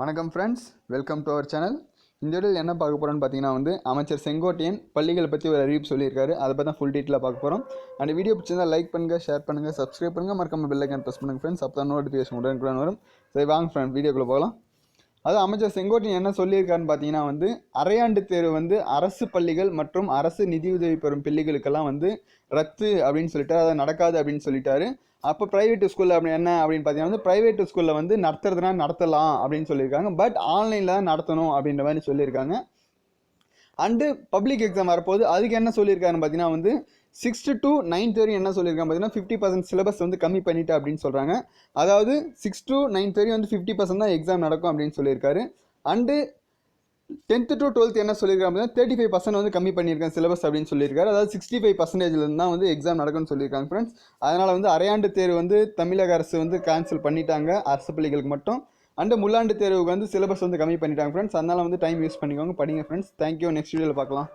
வணக்கம் friends welcome to our channel இந்த வீடியோவில் என்ன பார்க்க போகிறோன்னு பார்த்தீங்கன்னா வந்து அமைச்சர் செங்கோட்டையன் பள்ளிகளை பற்றி ஒரு அறிவிப்பு சொல்லியிருக்காரு. அதை பற்றி தான் ஃபுல் டீட்டெயிலாக பார்க்க போகிறோம் அந்த வீடியோ பிடிச்சிருந்தால் லைக் பண்ணுங்கள் ஷேர் பண்ணுங்கள் சப்ஸ்கிரைப் பண்ணுங்கள் மறக்காமல் பெல்லைக்கன் ப்ரெஸ் பண்ணுங்கள் ஃப்ரெண்ட்ஸ் அப்போ தான் நோட்டிஃபிகேஷன் உடனுக்குடன் வரும். சரி வாங்க ஃப்ரெண்ட் வீடியோக்குள்ளே போகலாம். அது அமைச்சர் செங்கோட்டையன் என்ன சொல்லியிருக்காருன்னு பார்த்தீங்கன்னா வந்து அரையாண்டு தேர்வு வந்து அரசு பள்ளிகள் மற்றும் அரசு நிதியுதவி பெறும் பள்ளிகளுக்கெல்லாம் வந்து ரத்து அப்படின்னு சொல்லிட்டாரு. அதை நடக்காது அப்படின்னு சொல்லிட்டாரு. அப்போ ப்ரைவேட் ஸ்கூலில் அப்படி என்ன அப்படின்னு பார்த்தீங்கன்னா வந்து ப்ரைவேட் ஸ்கூலில் வந்து நடத்துறதுனா நடத்தலாம் அப்படின்னு சொல்லியிருக்காங்க. பட் ஆன்லைனில் தான் நடத்தணும் அப்படின்ற மாதிரி சொல்லியிருக்காங்க. அண்டு பப்ளிக் எக்ஸாம் வரப்போது அதுக்கு என்ன சொல்லியிருக்காருன்னு பார்த்தீங்கன்னா வந்து சிக்ஸ்த்து டு நைன்த் வரையும் என்ன சொல்லியிருக்காங்க? பார்த்தீங்கன்னா ஃபிஃப்டி பர்சன்ட் சிலபஸ் வந்து கம்மி பண்ணிட்டு அப்படின்னு சொல்கிறாங்க அதாவது சிக்ஸ் டு நைன்த் வரையும் வந்து ஃபிஃப்டி பர்சன்ட் தான் எக்ஸாம் நடக்கும் அப்படின்னு சொல்லியிருக்காரு. அண்டு டென்த்து டு டுவெல்த் என்ன சொல்லியிருக்காங்க அப்படின்னா தேர்ட்டி ஃபைவ் பர்சன்ட் வந்து கம்மி பண்ணியிருக்கேன் சிலபஸ் அப்படின்னு சொல்லியிருக்காரு. அதாவது சிக்ஸ்டி ஃபைவ் பர்சன்டேஜ்லேருந்து தான் வந்து எக்ஸாம் நடக்கும்னு சொல்லியிருக்காங்க ஃப்ரெண்ட்ஸ் அதனால் வந்து அரையாண்டு தேர்வு வந்து தமிழக அரசு வந்து கேன்சல் பண்ணிட்டாங்க அரசு பள்ளிகளுக்கு மட்டும். அண்டு முள்ளாண்டு தேர்வுக்கு வந்து சிலபஸ் வந்து கம்மி பண்ணிட்டாங்க ஃப்ரெண்ட்ஸ் அதனால் வந்து டைம் யூஸ் பண்ணிக்கோங்க படிங்க ஃப்ரெண்ட்ஸ் தேங்க்யூ நெக்ஸ்ட் வீடியோவில் பார்க்கலாம்.